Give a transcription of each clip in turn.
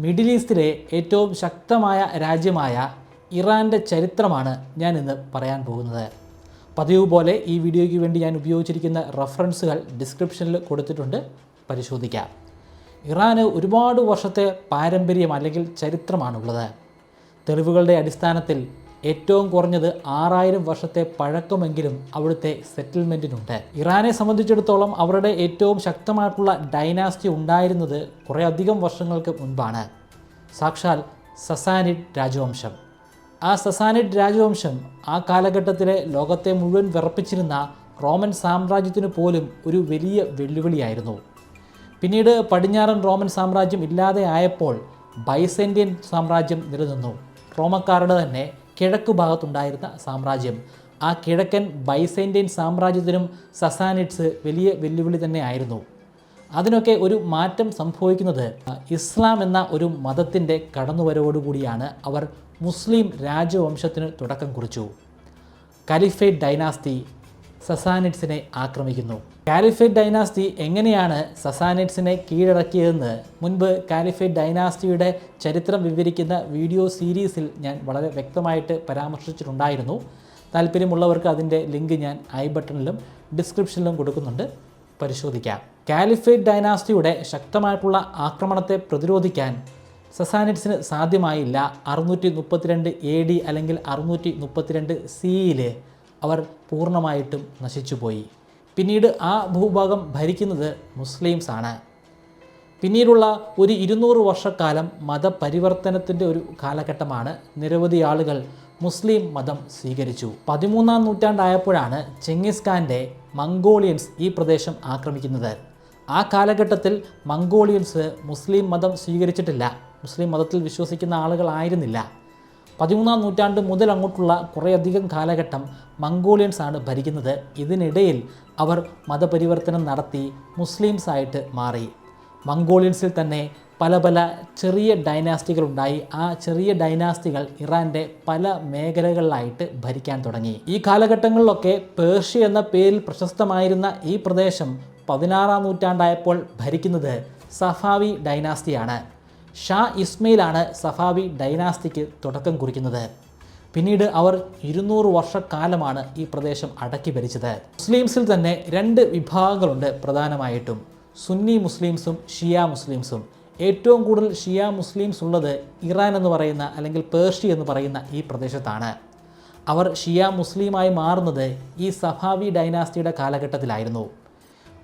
Middle ഈസ്റ്റിലെ ഏറ്റവും ശക്തമായ രാജ്യമായ ഇറാന്റെ ചരിത്രമാണ് ഞാൻ ഇന്ന് പറയാൻ പോകുന്നത്. പതിവ് പോലെ ഈ വീഡിയോയ്ക്ക് വേണ്ടി ഞാൻ ഉപയോഗിച്ചിരിക്കുന്ന റെഫറൻസുകൾ ഡിസ്ക്രിപ്ഷനിൽ കൊടുത്തിട്ടുണ്ട്. പരിശോധിക്കാം. ഇറാന് ഒരുപാട് വർഷത്തെ പാരമ്പര്യം അല്ലെങ്കിൽ ചരിത്രമാണുള്ളത്. തെളിവുകളുടെ അടിസ്ഥാനത്തിൽ ഏറ്റവും കുറഞ്ഞത് ആറായിരം വർഷത്തെ പഴക്കമെങ്കിലും അവിടുത്തെ സെറ്റിൽമെന്റിനുണ്ട് ഇറാനെ സംബന്ധിച്ചിടത്തോളം അവരുടെ ഏറ്റവും ശക്തമായിട്ടുള്ള ഡൈനാസ്റ്റി ഉണ്ടായിരുന്നത് കുറേ അധികം വർഷങ്ങൾക്ക് മുൻപാണ്. സാക്ഷാൽ സസാനിഡ് രാജവംശം. ആ സസാനിഡ് രാജവംശം ആ കാലഘട്ടത്തിലെ ലോകത്തെ മുഴുവൻ വിറപ്പിച്ചിരുന്ന റോമൻ സാമ്രാജ്യത്തിന് പോലും ഒരു വലിയ വെല്ലുവിളിയായിരുന്നു. പിന്നീട് പടിഞ്ഞാറൻ റോമൻ സാമ്രാജ്യം ഇല്ലാതെ ആയപ്പോൾ ബൈസെൻഡിയൻ സാമ്രാജ്യം നിലനിന്നു. റോമക്കാരുടെ തന്നെ കിഴക്ക് ഭാഗത്തുണ്ടായിരുന്ന സാമ്രാജ്യം. ആ കിഴക്കൻ ബൈസൈന്റെ സാമ്രാജ്യത്തിനും സസാനിഡ്സ് വലിയ വെല്ലുവിളി തന്നെ ആയിരുന്നു അതിനൊക്കെ ഒരു മാറ്റം സംഭവിക്കുന്നത് ഇസ്ലാം എന്ന ഒരു മതത്തിന്റെ കടന്നുവരവോടുകൂടിയാണ് അവർ മുസ്ലിം രാജവംശത്തിന് തുടക്കം കുറിച്ചു. കാലിഫേറ്റ് ഡൈനാസ്തി സസാനിഡ്സിനെ ആക്രമിക്കുന്നു. കാലിഫേറ്റ് ഡൈനാസ്റ്റി എങ്ങനെയാണ് സസാനിഡ്സിനെ കീഴടക്കിയതെന്ന് മുൻപ് കാലിഫേറ്റ് ഡൈനാസ്റ്റിയുടെ ചരിത്രം വിവരിക്കുന്ന വീഡിയോ സീരീസിൽ ഞാൻ വളരെ വ്യക്തമായിട്ട് പരാമർശിച്ചിട്ടുണ്ടായിരുന്നു. താല്പര്യമുള്ളവർക്ക് അതിന്റെ ലിങ്ക് ഞാൻ ഐ ബട്ടണിലും ഡിസ്ക്രിപ്ഷനിലും കൊടുക്കുന്നുണ്ട്. പരിശോധിക്കാം. കാലിഫേറ്റ് ഡൈനാസ്റ്റിയുടെ ശക്തമായിട്ടുള്ള ആക്രമണത്തെ പ്രതിരോധിക്കാൻ സസാനിഡ്സിന് സാധ്യമായില്ല. അറുന്നൂറ്റി മുപ്പത്തിരണ്ട് എ ഡി അല്ലെങ്കിൽ അറുന്നൂറ്റി മുപ്പത്തിരണ്ട് സിയിൽ അവർ പൂർണമായിട്ടും നശിച്ചുപോയി. പിന്നീട് ആ ഭൂഭാഗം ഭരിക്കുന്നത് മുസ്ലിംസാണ് പിന്നീടുള്ള ഒരു ഇരുന്നൂറ് വർഷക്കാലം മതപരിവർത്തനത്തിന്റെ ഒരു കാലഘട്ടമാണ് നിരവധി ആളുകൾ മുസ്ലിം മതം സ്വീകരിച്ചു. പതിമൂന്നാം നൂറ്റാണ്ടായപ്പോഴാണ് ചെങ്ങിസ് ഖാന്റെ മംഗോളിയൻസ് ഈ പ്രദേശം ആക്രമിക്കുന്നത്. ആ കാലഘട്ടത്തിൽ മംഗോളിയൻസ് മുസ്ലിം മതം സ്വീകരിച്ചിട്ടില്ല. മുസ്ലിം മതത്തിൽ വിശ്വസിക്കുന്ന ആളുകളായിരുന്നില്ല പതിമൂന്നാം നൂറ്റാണ്ട് മുതൽ അങ്ങോട്ടുള്ള കുറേയധികം കാലഘട്ടം മംഗോളിയൻസ് ആണ് ഭരിക്കുന്നത്. ഇതിനിടയിൽ അവർ മതപരിവർത്തനം നടത്തി മുസ്ലിംസ് ആയിട്ട് മാറി. മംഗോളിയൻസിൽ തന്നെ പല പല ചെറിയ ഡൈനാസ്റ്റികൾ ഉണ്ടായി ആ ചെറിയ ഡൈനാസ്റ്റികൾ ഇറാന്റെ പല മേഖലകളിലായിട്ട് ഭരിക്കാൻ തുടങ്ങി. ഈ കാലഘട്ടങ്ങളിലൊക്കെ പേർഷ്യ എന്ന പേരിൽ പ്രശസ്തമായിരുന്ന ഈ പ്രദേശം പതിനാറാം നൂറ്റാണ്ടായപ്പോൾ ഭരിക്കുന്നത് സഫാവി ഡൈനാസ്റ്റിയാണ്. ഷാ ഇസ്മയിലാണ് സഫാവി ഡൈനാസ്റ്റിക്ക് തുടക്കം കുറിക്കുന്നത്. പിന്നീട് അവർ ഇരുന്നൂറ് വർഷക്കാലമാണ് ഈ പ്രദേശം അടക്കി ഭരിച്ചത്. മുസ്ലിംസിൽ തന്നെ രണ്ട് വിഭാഗങ്ങളുണ്ട് പ്രധാനമായിട്ടും. സുന്നി മുസ്ലിംസും ഷിയ മുസ്ലിംസും. ഏറ്റവും കൂടുതൽ ഷിയ മുസ്ലിംസ് ഉള്ളത് ഇറാൻ എന്ന് പറയുന്ന അല്ലെങ്കിൽ പേർഷ്യ എന്ന് പറയുന്ന ഈ പ്രദേശത്താണ്. അവർ ഷിയ മുസ്ലിമായി മാറുന്നത് ഈ സഫാവി ഡൈനാസ്റ്റിയുടെ കാലഘട്ടത്തിലായിരുന്നു.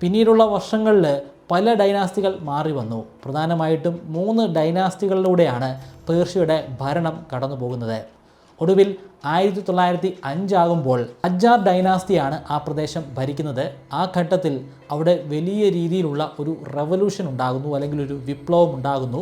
പിന്നീടുള്ള വർഷങ്ങളിൽ പല ഡൈനാസ്റ്റികൾ മാറി വന്നു. പ്രധാനമായിട്ടും മൂന്ന് ഡൈനാസ്റ്റികളിലൂടെയാണ് പേർഷ്യയുടെ ഭരണം കടന്നു പോകുന്നത് ഒടുവിൽ ആയിരത്തി തൊള്ളായിരത്തി അഞ്ചാകുമ്പോൾ അജാർ ഡൈനാസ്റ്റിയാണ് ആ പ്രദേശം ഭരിക്കുന്നത്. ആ ഘട്ടത്തിൽ അവിടെ വലിയ രീതിയിലുള്ള ഒരു റവല്യൂഷൻ ഉണ്ടാകുന്നു അല്ലെങ്കിൽ ഒരു വിപ്ലവം ഉണ്ടാകുന്നു.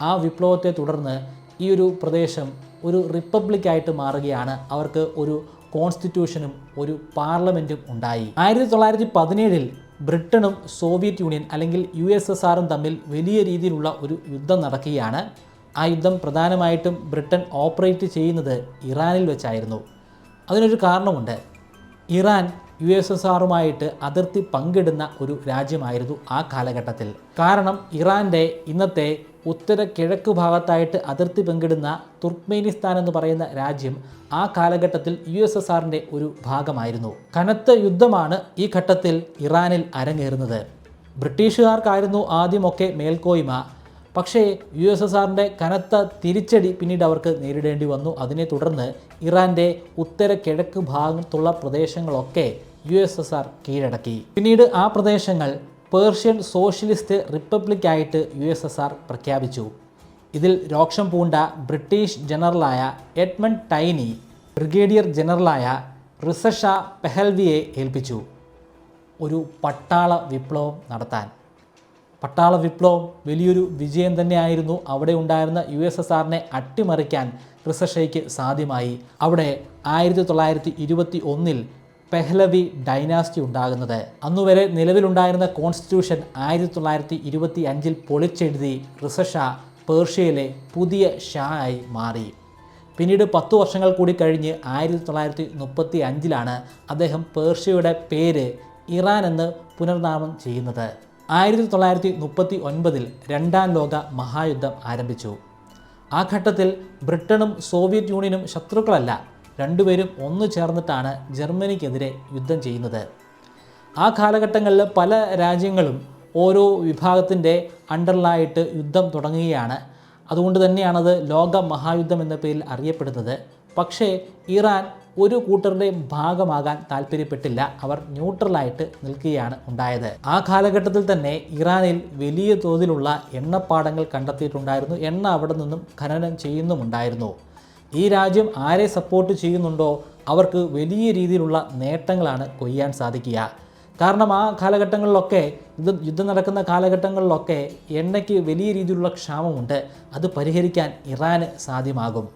ആ വിപ്ലവത്തെ തുടർന്ന് ഈ ഒരു പ്രദേശം ഒരു റിപ്പബ്ലിക്കായിട്ട് മാറുകയാണ്. അവർക്ക് ഒരു കോൺസ്റ്റിറ്റ്യൂഷനും ഒരു പാർലമെന്റും ഉണ്ടായി. ആയിരത്തി തൊള്ളായിരത്തി പതിനേഴിൽ ബ്രിട്ടനും സോവിയറ്റ് യൂണിയൻ അല്ലെങ്കിൽ യു എസ് എസ് ആറും തമ്മിൽ വലിയ രീതിയിലുള്ള ഒരു യുദ്ധം നടക്കുകയാണ്. ആ യുദ്ധം പ്രധാനമായിട്ടും ബ്രിട്ടൻ ഓപ്പറേറ്റ് ചെയ്യുന്നത് ഇറാനിൽ വെച്ചായിരുന്നു. അതിനൊരു കാരണമുണ്ട്. ഇറാൻ യു എസ് എസ് ആറുമായിട്ട് അതിർത്തി പങ്കിടുന്ന ഒരു രാജ്യമായിരുന്നു ആ കാലഘട്ടത്തിൽ. കാരണം ഇറാന്റെ ഇന്നത്തെ ഉത്തര കിഴക്ക് ഭാഗത്തായിട്ട് അതിർത്തി പങ്കിടുന്ന തുർക്ക്മേനിസ്ഥാൻ എന്ന് പറയുന്ന രാജ്യം ആ കാലഘട്ടത്തിൽ യു എസ് എസ് ആറിന്റെ ഒരു ഭാഗമായിരുന്നു. കനത്ത യുദ്ധമാണ് ഈ ഘട്ടത്തിൽ ഇറാനിൽ അരങ്ങേറുന്നത്. ബ്രിട്ടീഷുകാർക്കായിരുന്നു ആദ്യമൊക്കെ മേൽക്കോയ്മ. പക്ഷേ യു എസ് എസ് ആറിന്റെ കനത്ത തിരിച്ചടി പിന്നീട് അവർക്ക് നേരിടേണ്ടി വന്നു. അതിനെ തുടർന്ന് ഇറാന്റെ ഉത്തര കിഴക്ക് ഭാഗത്തുള്ള പ്രദേശങ്ങളൊക്കെ യു എസ് എസ് ആർ കീഴടക്കി. പിന്നീട് ആ പ്രദേശങ്ങൾ പേർഷ്യൻ സോഷ്യലിസ്റ്റ് റിപ്പബ്ലിക്കായിട്ട് യു എസ് എസ് ആർ പ്രഖ്യാപിച്ചു. ഇതിൽ രോക്ഷം പൂണ്ട ബ്രിട്ടീഷ് ജനറലായ എഡ്മണ്ട് ടൈനി ബ്രിഗേഡിയർ ജനറലായ റിസഷ പെഹൽവിയെ ഏൽപ്പിച്ചു. ഒരു പട്ടാള വിപ്ലവം നടത്താൻ. പട്ടാള വിപ്ലവം വലിയൊരു വിജയം തന്നെയായിരുന്നു അവിടെ ഉണ്ടായിരുന്ന യു എസ് എസ് ആറിനെ അട്ടിമറിക്കാൻ റിസഷയ്ക്ക് സാധ്യമായി. അവിടെ ആയിരത്തി തൊള്ളായിരത്തി ഇരുപത്തി ഒന്നിൽ പെഹ്ലവി ഡൈനാസ്റ്റി ഉണ്ടാകുന്നത്. അന്നുവരെ നിലവിലുണ്ടായിരുന്ന കോൺസ്റ്റിറ്റ്യൂഷൻ ആയിരത്തി തൊള്ളായിരത്തി ഇരുപത്തി അഞ്ചിൽ പൊളിച്ചെഴുതി റിസഷ പേർഷ്യയിലെ പുതിയ ഷാ ആയി മാറി. പിന്നീട് പത്തു വർഷങ്ങൾ കൂടി കഴിഞ്ഞ് ആയിരത്തി തൊള്ളായിരത്തി മുപ്പത്തി അഞ്ചിലാണ് അദ്ദേഹം പേർഷ്യയുടെ പേര് ഇറാൻ എന്ന് പുനർനാമം ചെയ്യുന്നത്. ആയിരത്തി തൊള്ളായിരത്തി മുപ്പത്തി ഒൻപതിൽ രണ്ടാം ലോക മഹായുദ്ധം ആരംഭിച്ചു. ആ ഘട്ടത്തിൽ ബ്രിട്ടനും സോവിയറ്റ് യൂണിയനും ശത്രുക്കളല്ല രണ്ടുപേരും ഒന്നു ചേർന്നിട്ടാണ് ജർമ്മനിക്കെതിരെ യുദ്ധം ചെയ്യുന്നത്. ആ കാലഘട്ടങ്ങളിൽ പല രാജ്യങ്ങളും ഓരോ വിഭാഗത്തിന്റെ അണ്ടറിലായിട്ട് യുദ്ധം തുടങ്ങുകയാണ്. അതുകൊണ്ട് തന്നെയാണത് ലോക മഹായുദ്ധം എന്ന പേരിൽ അറിയപ്പെടുന്നത്. പക്ഷേ ഇറാൻ ഒരു കൂട്ടരുടെയും ഭാഗമാകാൻ താല്പര്യപ്പെട്ടില്ല. അവർ ന്യൂട്രലായിട്ട് നിൽക്കുകയാണ് ഉണ്ടായത്. ആ കാലഘട്ടത്തിൽ തന്നെ ഇറാനിൽ വലിയ തോതിലുള്ള എണ്ണപ്പാടങ്ങൾ കണ്ടെത്തിയിട്ടുണ്ടായിരുന്നു. എണ്ണ അവിടെ നിന്നും ഖനനം ചെയ്യുന്നുമുണ്ടായിരുന്നു. ഈ രാജ്യം ആരെ സപ്പോർട്ട് ചെയ്യുന്നുണ്ടോ അവർക്ക് വലിയ രീതിയിലുള്ള നേട്ടങ്ങളാണ് കൊയ്യാൻ സാധിക്കുക. കാരണം ആ കാലഘട്ടങ്ങളിലൊക്കെ യുദ്ധം യുദ്ധം നടക്കുന്ന കാലഘട്ടങ്ങളിലൊക്കെ എണ്ണയ്ക്ക് വലിയ രീതിയിലുള്ള ക്ഷാമമുണ്ട്. അത് പരിഹരിക്കാൻ ഇറാന് സാധ്യമാകും.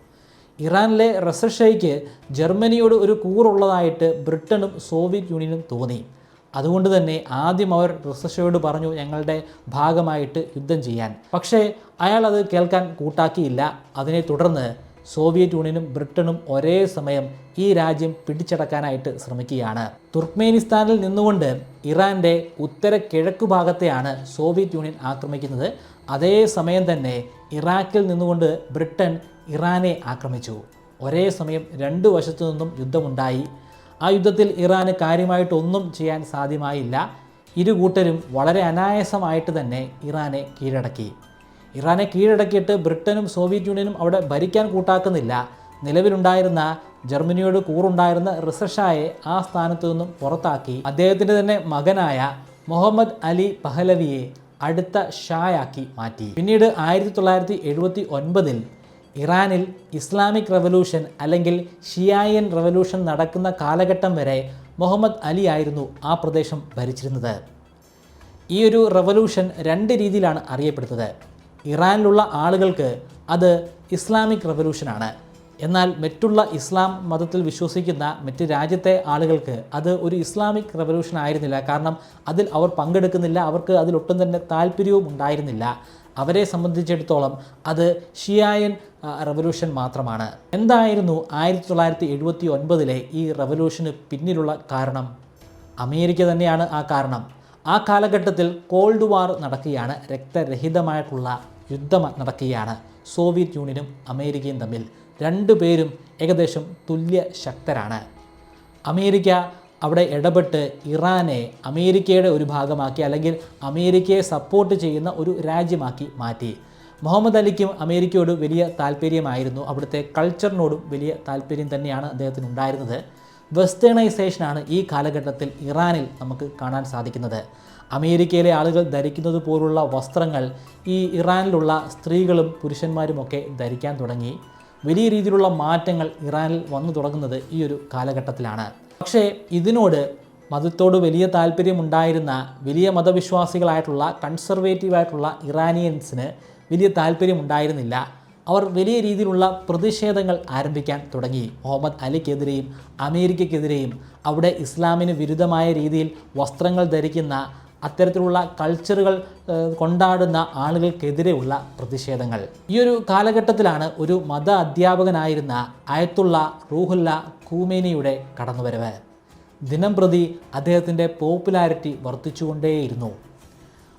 ഇറാനിലെ റസഷയ്ക്ക് ജർമ്മനിയോട് ഒരു കൂറുള്ളതായിട്ട് ബ്രിട്ടനും സോവിയറ്റ് യൂണിയനും തോന്നി. അതുകൊണ്ട് തന്നെ ആദ്യം അവർ റസഷയോട് പറഞ്ഞു ഞങ്ങളുടെ ഭാഗമായിട്ട് യുദ്ധം ചെയ്യാൻ. പക്ഷേ അയാൾ അത് കേൾക്കാൻ കൂട്ടാക്കിയില്ല. അതിനെ തുടർന്ന് സോവിയറ്റ് യൂണിയനും ബ്രിട്ടനും ഒരേ സമയം ഈ രാജ്യം പിടിച്ചടക്കാനായിട്ട് ശ്രമിക്കുകയാണ്. തുർക്ക്മേനിസ്ഥാനിൽ നിന്നുകൊണ്ട് ഇറാന്റെ ഉത്തര കിഴക്ക് ഭാഗത്തെയാണ് സോവിയറ്റ് യൂണിയൻ ആക്രമിക്കുന്നത്. അതേ സമയം തന്നെ ഇറാഖിൽ നിന്നുകൊണ്ട് ബ്രിട്ടൻ ഇറാനെ ആക്രമിച്ചു. ഒരേ സമയം രണ്ട് വശത്തു നിന്നും യുദ്ധമുണ്ടായി. ആ യുദ്ധത്തിൽ ഇറാന് കാര്യമായിട്ടൊന്നും ചെയ്യാൻ സാധ്യമായില്ല. ഇരു കൂട്ടരും വളരെ അനായാസമായിട്ട് തന്നെ ഇറാനെ കീഴടക്കി. ഇറാനെ കീഴടക്കിയിട്ട് ബ്രിട്ടനും സോവിയറ്റ് യൂണിയനും അവിടെ ഭരിക്കാൻ കൂട്ടാക്കുന്നില്ല. നിലവിലുണ്ടായിരുന്ന ജർമ്മനിയോട് കൂറുണ്ടായിരുന്ന റിസഷായെ ആ സ്ഥാനത്തു നിന്നും പുറത്താക്കി. അദ്ദേഹത്തിന്റെ തന്നെ മകനായ മുഹമ്മദ് അലി പഹലവിയെ അടുത്ത ഷായാക്കി മാറ്റി. പിന്നീട് ആയിരത്തി തൊള്ളായിരത്തി എഴുപത്തി ഒൻപതിൽ ഇറാനിൽ ഇസ്ലാമിക് റവല്യൂഷൻ അല്ലെങ്കിൽ ഷിയായൻ റവല്യൂഷൻ നടക്കുന്ന കാലഘട്ടം വരെ മുഹമ്മദ് അലി ആയിരുന്നു ആ പ്രദേശം ഭരിച്ചിരുന്നത്. ഈ ഒരു റവല്യൂഷൻ രണ്ട് രീതിയിലാണ് അറിയപ്പെടുന്നത്. ഇറാനിലുള്ള ആളുകൾക്ക് അത് ഇസ്ലാമിക് റവല്യൂഷനാണ്. എന്നാൽ മറ്റുള്ള ഇസ്ലാം മതത്തിൽ വിശ്വസിക്കുന്ന മറ്റ് രാജ്യത്തെ ആളുകൾക്ക് അത് ഒരു ഇസ്ലാമിക് റവല്യൂഷൻ ആയിരുന്നില്ല. കാരണം അതിൽ അവർ പങ്കെടുക്കുന്നില്ല അവർക്ക് അതിലൊട്ടും തന്നെ താല്പര്യവും ഉണ്ടായിരുന്നില്ല. അവരെ സംബന്ധിച്ചിടത്തോളം അത് ഷിയായൻ റവല്യൂഷൻ മാത്രമാണ്. എന്തായിരുന്നു ആയിരത്തി തൊള്ളായിരത്തി എഴുപത്തി ഒൻപതിലെ ഈ റവല്യൂഷന് പിന്നിലുള്ള കാരണം? അമേരിക്ക തന്നെയാണ് ആ കാരണം. ആ കാലഘട്ടത്തിൽ കോൾഡ് വാർ നടക്കുകയാണ്. രക്തരഹിതമായിട്ടുള്ള യുദ്ധം നടക്കുകയാണ്. സോവിയറ്റ് യൂണിയനും അമേരിക്കയും തമ്മിൽ രണ്ടുപേരും ഏകദേശം തുല്യ ശക്തരാണ്. അമേരിക്ക അവിടെ ഇടപെട്ട് ഇറാനെ അമേരിക്കയുടെ ഒരു ഭാഗമാക്കി അല്ലെങ്കിൽ അമേരിക്കയെ സപ്പോർട്ട് ചെയ്യുന്ന ഒരു രാജ്യമാക്കി മാറ്റി. മുഹമ്മദ് അലിക്കും അമേരിക്കയോട് വലിയ താല്പര്യമായിരുന്നു. അവിടുത്തെ കൾച്ചറിനോടും വലിയ താല്പര്യം തന്നെയാണ് അദ്ദേഹത്തിന് ഉണ്ടായിരുന്നത് വെസ്റ്റേണൈസേഷനാണ് ഈ കാലഘട്ടത്തിൽ ഇറാനിൽ നമുക്ക് കാണാൻ സാധിക്കുന്നത്. അമേരിക്കയിലെ ആളുകൾ ധരിക്കുന്നത് പോലുള്ള വസ്ത്രങ്ങൾ ഈ ഇറാനിലുള്ള സ്ത്രീകളും പുരുഷന്മാരുമൊക്കെ ധരിക്കാൻ തുടങ്ങി. വലിയ രീതിയിലുള്ള മാറ്റങ്ങൾ ഇറാനിൽ വന്നു തുടങ്ങുന്നത് ഈ ഒരു കാലഘട്ടത്തിലാണ്. പക്ഷേ ഇതിനോട് മതത്തോട് വലിയ താല്പര്യമുണ്ടായിരുന്ന വലിയ മതവിശ്വാസികളായിട്ടുള്ള കൺസർവേറ്റീവായിട്ടുള്ള ഇറാനിയൻസിന് വലിയ താല്പര്യമുണ്ടായിരുന്നില്ല. അവർ വലിയ രീതിയിലുള്ള പ്രതിഷേധങ്ങൾ ആരംഭിക്കാൻ തുടങ്ങി. മുഹമ്മദ് അലിക്കെതിരെയും അമേരിക്കയ്ക്കെതിരെയും അവിടെ ഇസ്ലാമിന് വിരുദ്ധമായ രീതിയിൽ വസ്ത്രങ്ങൾ ധരിക്കുന്ന അത്തരത്തിലുള്ള കൾച്ചറുകൾ കൊണ്ടാടുന്ന ആളുകൾക്കെതിരെയുള്ള പ്രതിഷേധങ്ങൾ. ഈ ഒരു കാലഘട്ടത്തിലാണ് ഒരു മത അധ്യാപകനായിരുന്ന അയത്തുള്ള റൂഹുല്ല കൂമേനിയുടെ കടന്നുവരവ്. ദിനം പ്രതി അദ്ദേഹത്തിന്റെ പോപ്പുലാരിറ്റി വർദ്ധിച്ചുകൊണ്ടേയിരുന്നു.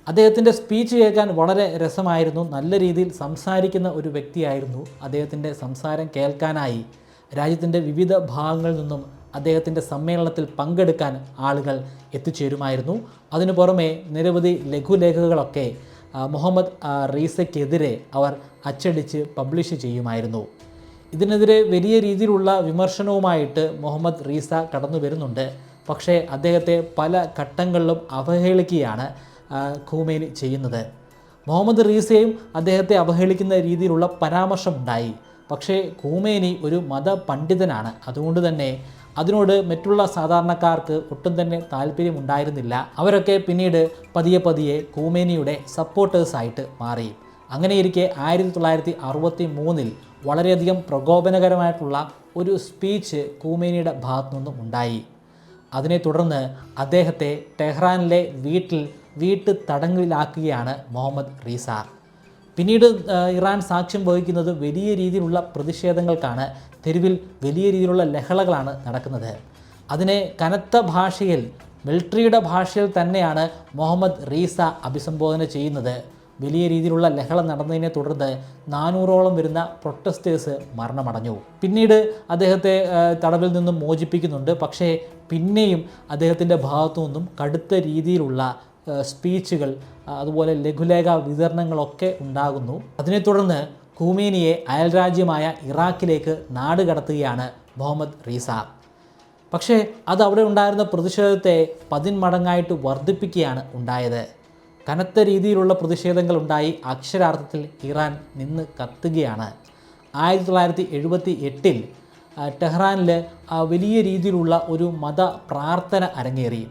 അദ്ദേഹത്തിന്റെ സ്പീച്ച് കേൾക്കാൻ വളരെ രസമായിരുന്നു. നല്ല രീതിയിൽ സംസാരിക്കുന്ന ഒരു വ്യക്തിയായിരുന്നു അദ്ദേഹത്തിന്റെ സംസാരം കേൾക്കാനായി. രാജ്യത്തിന്റെ വിവിധ ഭാഗങ്ങളിൽ നിന്നും അദ്ദേഹത്തിന്റെ സമ്മേളനത്തിൽ പങ്കെടുക്കാൻ ആളുകൾ എത്തിച്ചേരുമായിരുന്നു. അതിനു പുറമെ നിരവധി ലഘുലേഖകളൊക്കെ മുഹമ്മദ് റീസയ്ക്കെതിരെ അവർ അച്ചടിച്ച് പബ്ലിഷ് ചെയ്യുമായിരുന്നു. ഇതിനെതിരെ വലിയ രീതിയിലുള്ള വിമർശനവുമായിട്ട് മുഹമ്മദ് റീസ കടന്നു വരുന്നുണ്ട് പക്ഷേ അദ്ദേഹത്തെ പല ഘട്ടങ്ങളിലും അവഹേളിക്കുകയാണ്. ഖൂമേനി ചെയ്യുന്നത്. മുഹമ്മദ് റീസയും അദ്ദേഹത്തെ അവഹേളിക്കുന്ന രീതിയിലുള്ള പരാമർശം ഉണ്ടായി പക്ഷേ ഖൂമേനി ഒരു മതപണ്ഡിതനാണ്. അതുകൊണ്ട് തന്നെ അതിനോട് മറ്റുള്ള സാധാരണക്കാർക്ക് ഒട്ടും തന്നെ താല്പര്യമുണ്ടായിരുന്നില്ല. അവരൊക്കെ പിന്നീട് പതിയെ പതിയെ കൂമേനിയുടെ സപ്പോർട്ടേഴ്സായിട്ട് മാറി. അങ്ങനെയിരിക്കെ ആയിരത്തി തൊള്ളായിരത്തി അറുപത്തി മൂന്നിൽ വളരെയധികം പ്രകോപനകരമായിട്ടുള്ള ഒരു സ്പീച്ച് കൂമേനിയുടെ ഭാഗത്തു നിന്നും ഉണ്ടായി. അതിനെ തുടർന്ന് അദ്ദേഹത്തെ ടെഹ്റാനിലെ വീട്ടിൽ വീട്ട് തടങ്കലിലാക്കുകയാണ് മുഹമ്മദ് റീസ. പിന്നീട് ഇറാൻ സാക്ഷ്യം വഹിക്കുന്നത് വലിയ രീതിയിലുള്ള പ്രതിഷേധങ്ങൾക്കാണ് തെരുവിൽ വലിയ രീതിയിലുള്ള ലഹളകളാണ് നടക്കുന്നത്. അതിനെ കനത്ത ഭാഷയിൽ മിലിട്ടറിയുടെ ഭാഷയിൽ തന്നെയാണ് മുഹമ്മദ് റീസ അഭിസംബോധന ചെയ്യുന്നത്. വലിയ രീതിയിലുള്ള ലഹള നടന്നതിനെ തുടർന്ന് നാനൂറോളം വരുന്ന പ്രൊട്ടസ്റ്റേഴ്സ് മരണമടഞ്ഞു. പിന്നീട് അദ്ദേഹത്തെ തടവിൽ നിന്നും മോചിപ്പിക്കുന്നുണ്ട്. പക്ഷേ പിന്നെയും അദ്ദേഹത്തിന്റെ ഭാഗത്തു നിന്നും കടുത്ത രീതിയിലുള്ള സ്പീച്ചുകൾ അതുപോലെ ലഘുലേഖ വിതരണങ്ങളൊക്കെ ഉണ്ടാകുന്നു. അതിനെ തുടർന്ന് ഖൂമേനിയെ അയൽരാജ്യമായ ഇറാഖിലേക്ക് നാട് കടത്തുകയാണ് മുഹമ്മദ് റീസ. പക്ഷേ അത് അവിടെ ഉണ്ടായിരുന്ന പ്രതിഷേധത്തെ പതിന്മടങ്ങായിട്ട് വർദ്ധിപ്പിക്കുകയാണ് ഉണ്ടായത്. കനത്ത രീതിയിലുള്ള പ്രതിഷേധങ്ങൾ ഉണ്ടായി അക്ഷരാർത്ഥത്തിൽ ഇറാൻ നിന്ന് കത്തുകയാണ്. ആയിരത്തി തൊള്ളായിരത്തി എഴുപത്തി എട്ടിൽ ടെഹ്റാനിൽ വലിയ രീതിയിലുള്ള ഒരു മത പ്രാർത്ഥന അരങ്ങേറി.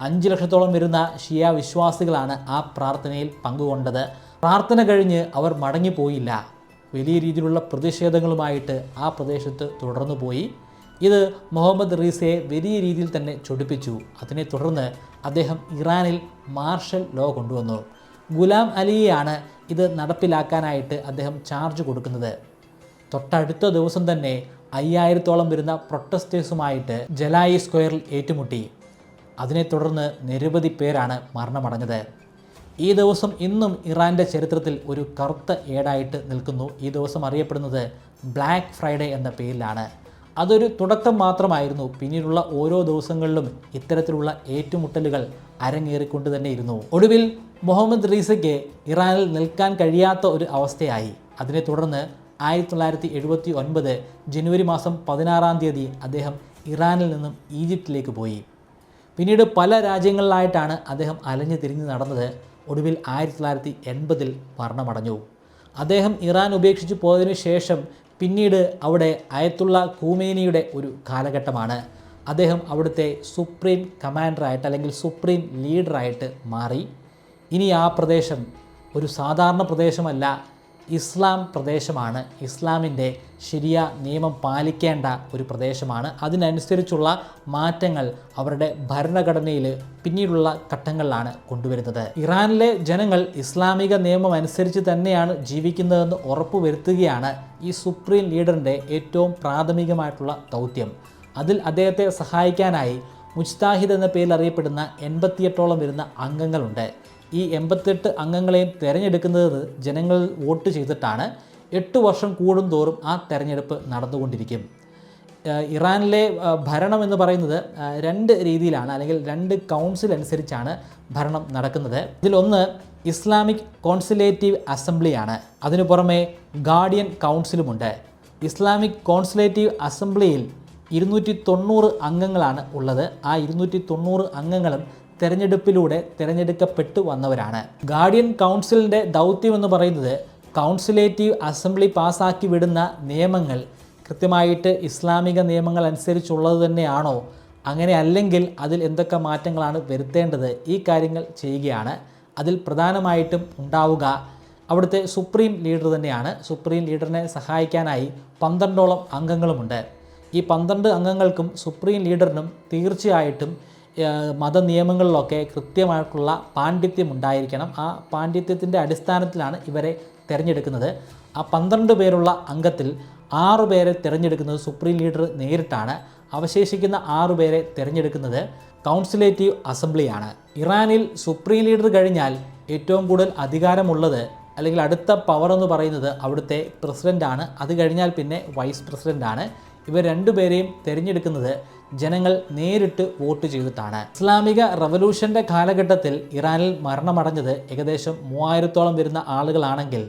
അഞ്ച് ലക്ഷത്തോളം വരുന്ന ഷിയ വിശ്വാസികളാണ് ആ പ്രാർത്ഥനയിൽ പങ്കുകൊണ്ടത്. പ്രാർത്ഥന കഴിഞ്ഞ് അവർ മടങ്ങിപ്പോയില്ല. വലിയ രീതിയിലുള്ള പ്രതിഷേധങ്ങളുമായിട്ട് ആ പ്രദേശത്ത് തുടർന്നു പോയി ഇത് മുഹമ്മദ് റീസയെ വലിയ രീതിയിൽ തന്നെ ചൊടിപ്പിച്ചു. അതിനെ തുടർന്ന് അദ്ദേഹം ഇറാനിൽ മാർഷൽ ലോ കൊണ്ടുവന്നു. ഗുലാം അലിയെയാണ് ഇത് നടപ്പിലാക്കാനായിട്ട് അദ്ദേഹം ചാർജ് കൊടുക്കുന്നത്. തൊട്ടടുത്ത ദിവസം തന്നെ അയ്യായിരത്തോളം വരുന്ന പ്രൊട്ടസ്റ്റേഴ്സുമായിട്ട് ജലായി സ്ക്വയറിൽ ഏറ്റുമുട്ടി. അതിനെ തുടർന്ന് നിരവധി പേരാണ് മരണമടഞ്ഞത്. ഈ ദിവസം ഇന്നും ഇറാന്റെ ചരിത്രത്തിൽ ഒരു കറുത്ത ഏടായിട്ട് നിൽക്കുന്നു. ഈ ദിവസം അറിയപ്പെടുന്നത് ബ്ലാക്ക് ഫ്രൈഡേ എന്ന പേരിലാണ്. അതൊരു തുടക്കം മാത്രമായിരുന്നു. പിന്നീടുള്ള ഓരോ ദിവസങ്ങളിലും ഇത്തരത്തിലുള്ള ഏറ്റുമുട്ടലുകൾ അരങ്ങേറിക്കൊണ്ട് തന്നെ ഇരുന്നു. ഒടുവിൽ മുഹമ്മദ് റീസയ്ക്ക് ഇറാനിൽ നിൽക്കാൻ കഴിയാത്ത ഒരു അവസ്ഥയായി. അതിനെ തുടർന്ന് ആയിരത്തി തൊള്ളായിരത്തി എഴുപത്തി ഒൻപത് ജനുവരി മാസം പതിനാറാം തീയതി അദ്ദേഹം ഇറാനിൽ നിന്നും ഈജിപ്തിലേക്ക് പോയി. പിന്നീട് പല രാജ്യങ്ങളിലായിട്ടാണ് അദ്ദേഹം അലഞ്ഞു തിരിഞ്ഞ് നടന്നത്. ഒടുവിൽ ആയിരത്തി തൊള്ളായിരത്തി എൺപതിൽ മരണമടഞ്ഞു. അദ്ദേഹം ഇറാൻ ഉപേക്ഷിച്ച് പോയതിനു ശേഷം പിന്നീട് അവിടെ അയത്തുള്ള കൂമേനിയുടെ ഒരു കാലഘട്ടമാണ്. അദ്ദേഹം അവിടുത്തെ സുപ്രീം കമാൻഡറായിട്ട് അല്ലെങ്കിൽ സുപ്രീം ലീഡറായിട്ട് മാറി. ഇനി ആ പ്രദേശം ഒരു സാധാരണ പ്രദേശമല്ല. ഇസ്ലാം പ്രദേശമാണ്. ഇസ്ലാമിന്റെ ശരിയ നിയമം പാലിക്കേണ്ട ഒരു പ്രദേശമാണ്. അതിനനുസരിച്ചുള്ള മാറ്റങ്ങൾ അവരുടെ ഭരണഘടനയിൽ പിന്നീടുള്ള ഘട്ടങ്ങളിലാണ് കൊണ്ടുവരുന്നത്. ഇറാനിലെ ജനങ്ങൾ ഇസ്ലാമിക നിയമം അനുസരിച്ച് തന്നെയാണ് ജീവിക്കുന്നതെന്ന് ഉറപ്പുവരുത്തുകയാണ് ഈ സുപ്രീം ലീഡറിന്റെ ഏറ്റവും പ്രാഥമികമായിട്ടുള്ള ദൗത്യം. അതിൽ അദ്ദേഹത്തെ സഹായിക്കാനായി മുജ്താഹിദ് എന്ന പേരിൽ അറിയപ്പെടുന്ന എൺപത്തിയെട്ടോളം വരുന്ന അംഗങ്ങളുണ്ട്. ഈ എൺപത്തെട്ട് അംഗങ്ങളെയും തിരഞ്ഞെടുക്കുന്നത് ജനങ്ങൾ വോട്ട് ചെയ്തിട്ടാണ്. എട്ട് വർഷം കൂടുന്തോറും ആ തെരഞ്ഞെടുപ്പ് നടന്നുകൊണ്ടിരിക്കും. ഇറാനിലെ ഭരണം എന്ന് പറയുന്നത് രണ്ട് രീതിയിലാണ് അല്ലെങ്കിൽ രണ്ട് കൗൺസിൽ അനുസരിച്ചാണ് ഭരണം നടക്കുന്നത്. ഇതിലൊന്ന് ഇസ്ലാമിക് കോൺസുലേറ്റീവ് അസംബ്ലിയാണ്. അതിനു പുറമെ ഗാർഡിയൻ കൗൺസിലുമുണ്ട്. ഇസ്ലാമിക് കോൺസുലേറ്റീവ് അസംബ്ലിയിൽ ഇരുന്നൂറ്റി തൊണ്ണൂറ് അംഗങ്ങളാണ് ഉള്ളത്. ആ ഇരുന്നൂറ്റി തൊണ്ണൂറ് അംഗങ്ങളും തെരഞ്ഞെടുപ്പിലൂടെ തിരഞ്ഞെടുക്കപ്പെട്ടു വന്നവരാണ്. ഗാർഡിയൻ കൗൺസിലിന്റെ ദൗത്യം എന്ന് പറയുന്നത് കൗൺസിലേറ്റീവ് അസംബ്ലി പാസാക്കി വിടുന്ന നിയമങ്ങൾ കൃത്യമായിട്ട് ഇസ്ലാമിക നിയമങ്ങൾ അനുസരിച്ചുള്ളത് തന്നെയാണോ? അങ്ങനെ അല്ലെങ്കിൽ അതിൽ എന്തൊക്കെ മാറ്റങ്ങളാണ് വരുത്തേണ്ടത്? ഈ കാര്യങ്ങൾ ചെയ്യുകയാണ്. അതിൽ പ്രധാനമായിട്ടും ഉണ്ടാവുക അവിടുത്തെ സുപ്രീം ലീഡർ തന്നെയാണ്. സുപ്രീം ലീഡറിനെ സഹായിക്കാനായി പന്ത്രണ്ടോളം അംഗങ്ങളുമുണ്ട്. ഈ പന്ത്രണ്ട് അംഗങ്ങൾക്കും സുപ്രീം ലീഡറിനും തീർച്ചയായിട്ടും മതനിയമങ്ങളിലൊക്കെ കൃത്യമായിട്ടുള്ള പാണ്ഡിത്യം ഉണ്ടായിരിക്കണം ആ പാണ്ഡിത്യത്തിന്റെ അടിസ്ഥാനത്തിലാണ് ഇവരെ തിരഞ്ഞെടുക്കുന്നത്. ആ പന്ത്രണ്ട് പേരുള്ള അംഗത്തിൽ ആറ് പേരെ തിരഞ്ഞെടുക്കുന്നത് സുപ്രീം ലീഡർ നേരിട്ടാണ്. അവശേഷിക്കുന്ന ആറ് പേരെ തിരഞ്ഞെടുക്കുന്നത് കൗൺസിലേറ്റീവ് അസംബ്ലിയാണ്. ഇറാനിൽ സുപ്രീം ലീഡർ കഴിഞ്ഞാൽ ഏറ്റവും കൂടുതൽ അധികാരമുള്ളത് അല്ലെങ്കിൽ അടുത്ത പവർ എന്ന് പറയുന്നത് അവിടുത്തെ പ്രസിഡന്റാണ് അത് കഴിഞ്ഞാൽ പിന്നെ വൈസ് പ്രസിഡന്റാണ് ഇവർ രണ്ടുപേരെയും തിരഞ്ഞെടുക്കുന്നത് ജനങ്ങൾ നേരിട്ട് വോട്ട് ചെയ്തിട്ടാണ്. ഇസ്ലാമിക റവല്യൂഷന്റെ കാലഘട്ടത്തിൽ ഇറാനിൽ മരണമടഞ്ഞത് ഏകദേശം മൂവായിരത്തോളം വരുന്ന ആളുകളാണെങ്കിൽ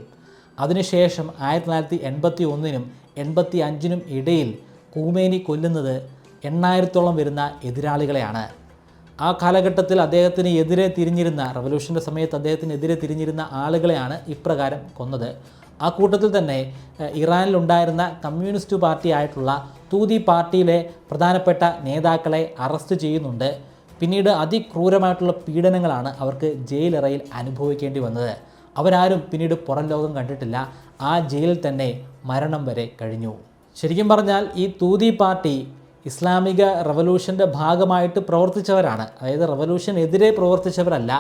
അതിനുശേഷം ആയിരത്തി തൊള്ളായിരത്തി എൺപത്തി ഒന്നിനും എൺപത്തി അഞ്ചിനും ഇടയിൽ കൂമേനി കൊല്ലുന്നത് എണ്ണായിരത്തോളം വരുന്ന എതിരാളികളെയാണ്. ആ കാലഘട്ടത്തിൽ അദ്ദേഹത്തിന് എതിരെ തിരിഞ്ഞിരുന്ന റവല്യൂഷന്റെ സമയത്ത് അദ്ദേഹത്തിനെതിരെ തിരിഞ്ഞിരുന്ന ആളുകളെയാണ് ഇപ്രകാരം കൊന്നത്. ആ കൂട്ടത്തിൽ തന്നെ ഇറാനിലുണ്ടായിരുന്ന കമ്മ്യൂണിസ്റ്റ് പാർട്ടി ആയിട്ടുള്ള തൂതി പാർട്ടിയിലെ പ്രധാനപ്പെട്ട നേതാക്കളെ അറസ്റ്റ് ചെയ്യുന്നുണ്ട്. പിന്നീട് അതിക്രൂരമായിട്ടുള്ള പീഡനങ്ങളാണ് അവർക്ക് ജയിലറയിൽ അനുഭവിക്കേണ്ടി വന്നത്. അവരാരും പിന്നീട് പുറം ലോകം കണ്ടിട്ടില്ല. ആ ജയിലിൽ തന്നെ മരണം വരെ കഴിഞ്ഞു. ശരിക്കും പറഞ്ഞാൽ ഈ തൂതി പാർട്ടി ഇസ്ലാമിക റവല്യൂഷന്റെ ഭാഗമായിട്ട് പ്രവർത്തിച്ചവരാണ്. അതായത് റവല്യൂഷനെതിരെ പ്രവർത്തിച്ചവരല്ല.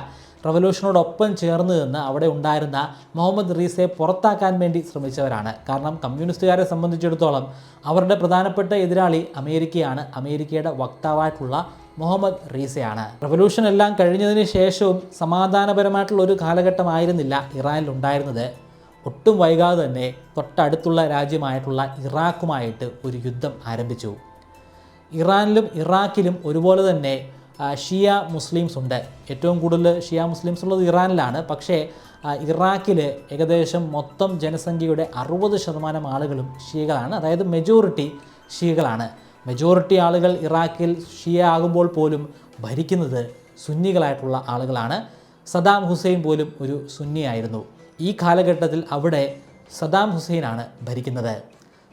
റവല്യൂഷനോടൊപ്പം ചേർന്ന് നിന്ന് അവിടെ ഉണ്ടായിരുന്ന മുഹമ്മദ് റീസയെ പുറത്താക്കാൻ വേണ്ടി ശ്രമിച്ചവരാണ്. കാരണം കമ്മ്യൂണിസ്റ്റുകാരെ സംബന്ധിച്ചിടത്തോളം അവരുടെ പ്രധാനപ്പെട്ട എതിരാളി അമേരിക്കയാണ്. അമേരിക്കയുടെ വക്താവായിട്ടുള്ള മുഹമ്മദ് റീസയാണ്. റവല്യൂഷൻ എല്ലാം കഴിഞ്ഞതിന് ശേഷവും സമാധാനപരമായിട്ടുള്ള ഒരു കാലഘട്ടമായിരുന്നില്ല ഇറാനിൽ ഉണ്ടായിരുന്നത്. ഒട്ടും വൈകാതെ തന്നെ തൊട്ടടുത്തുള്ള രാജ്യമായിട്ടുള്ള ഇറാഖുമായിട്ട് ഒരു യുദ്ധം ആരംഭിച്ചു. ഇറാനിലും ഇറാഖിലും ഒരുപോലെ തന്നെ ഷിയ മുസ്ലിംസ് ഉണ്ട്. ഏറ്റവും കൂടുതൽ ഷിയ മുസ്ലിംസ് ഉള്ളത് ഇറാനിലാണ്. പക്ഷേ ഇറാഖിൽ ഏകദേശം മൊത്തം ജനസംഖ്യയുടെ അറുപത് ശതമാനം ആളുകളും ഷിയകളാണ്. അതായത് മെജോറിറ്റി ഷിയകളാണ്. മെജോറിറ്റി ആളുകൾ ഇറാഖിൽ ഷിയ ആകുമ്പോൾ പോലും ഭരിക്കുന്നത് സുന്നികളായിട്ടുള്ള ആളുകളാണ്. സദാം ഹുസൈൻ പോലും ഒരു സുന്നിയായിരുന്നു ഈ കാലഘട്ടത്തിൽ അവിടെ സദാം ഹുസൈനാണ് ഭരിക്കുന്നത്.